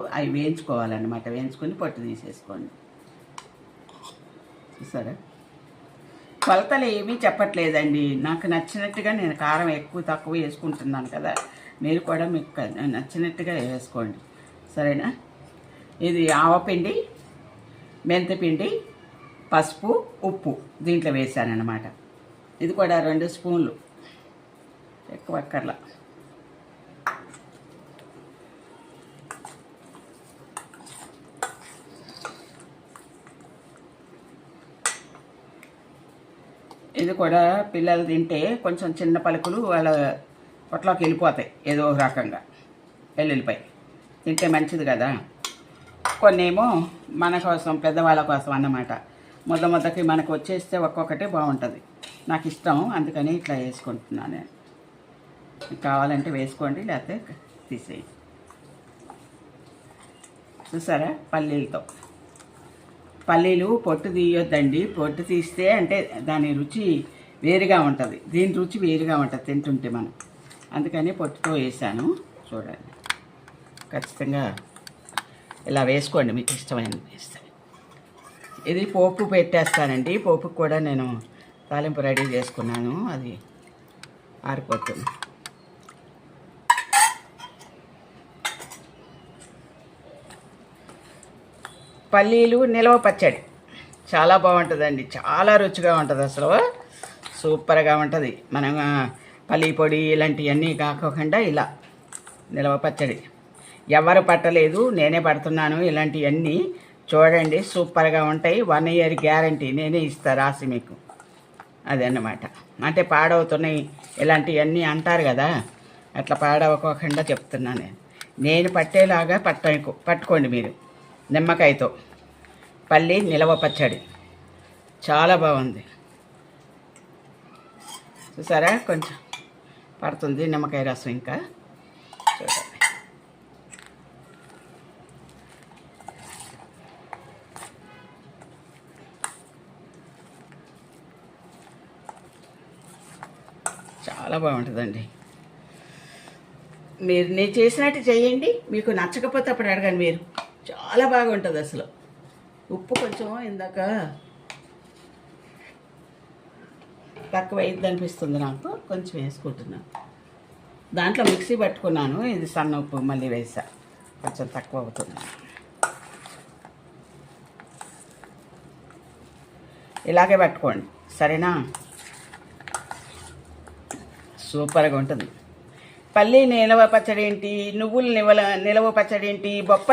అవి వేయించుకోవాలన్నమాట. వేయించుకొని పొట్టు తీసేసుకోండి. చూసారా? కొలతలు ఏమీ చెప్పట్లేదండి. నాకు నచ్చినట్టుగా నేను కారం ఎక్కువ తక్కువ వేసుకుంటున్నాను కదా. మీరు కూడా మీకు నచ్చినట్టుగా వేసుకోండి. సరేనా? ఇది ఆవపిండి మెంతిపిండి పసుపు ఉప్పు దీంట్లో వేసానన్నమాట. ఇది కూడా రెండు స్పూన్లు. ఎక్కువ అక్కర్లా. ఇది కూడా పిల్లలు తింటే కొంచెం చిన్న పలుకులు వాళ్ళ పొట్లోకి వెళ్ళిపోతాయి ఏదో ఒక రకంగా. వెల్లుల్లిపాయ. తింటే మంచిది కదా. కొన్నేమో మన కోసం పెద్దవాళ్ళ కోసం అన్నమాట. ముద్ద ముద్దకి మనకు వచ్చేస్తే ఒక్కొక్కటి బాగుంటుంది. నాకు ఇష్టం అందుకని ఇట్లా వేసుకుంటున్నాను నేను. కావాలంటే వేసుకోండి లేకపోతే తీసేయండి. చూసారా? పల్లీలతో. పల్లీలు పొట్టు తీయొద్దండి. పొట్టు తీస్తే అంటే దాని రుచి వేరుగా ఉంటుంది. దీని రుచి వేరుగా ఉంటుంది తింటుంటే మనం. అందుకని పొట్టుతో వేసాను. చూడండి. ఖచ్చితంగా ఇలా వేసుకోండి. మీకు ఇష్టమైన వేస్తే. ఇది పోపు పెట్టేస్తానండి. పోపుకు కూడా నేను తాలింపు రెడీ చేసుకున్నాను. అది ఆరిపోతుంది. పల్లీలు నిలవ పచ్చడి. చాలా బాగుంటుందండి. చాలా రుచిగా ఉంటుంది అసలు. సూపర్గా ఉంటుంది. మనం పల్లీ పొడి ఇలాంటివన్నీ కాకోకుండా ఇలా నిలవ పచ్చడి. ఎవరు పట్టలేదు నేనే పడుతున్నాను ఇలాంటివన్నీ చూడండి. సూపర్గా ఉంటాయి. One year guarantee. నేనే ఇస్తా రాసి మీకు. అదన్నమాట. అంటే పాడవుతున్నాయి ఇలాంటివన్నీ అంటారు కదా. అట్లా పాడవకోకుండా చెప్తున్నాను నేను. నేను పట్టేలాగా పట్ట పట్టుకోండి మీరు. నిమ్మకాయతో. పల్లి నిలవ పచ్చడి. చాలా బాగుంది. చూసారా? కొంచెం పడుతుంది నిమ్మకాయ రసం ఇంకా. చూడండి. చాలా బాగుంటుందండి. మీరు నేను చేసినట్టు చేయండి. మీకు నచ్చకపోతే అప్పుడు అడగండి మీరు. చాలా బాగుంటుంది అసలు. ఉప్పు కొంచెం ఇందాక తక్కువ అయింది అనిపిస్తుంది నాకు కొంచెం వేసుకుంటున్నాను దాంట్లో మిక్సీ పట్టుకున్నాను ఇది సన్న ఉప్పు మళ్ళీ వేసా కొంచెం తక్కువ అవుతుంది. ఇలాగే పట్టుకోండి సరేనా? సూపర్గా ఉంటుంది. పల్లి నిలవ పచ్చడి ఏంటి నువ్వులు నిలవ నిలవ పచ్చడి ఏంటి బొప్పాయి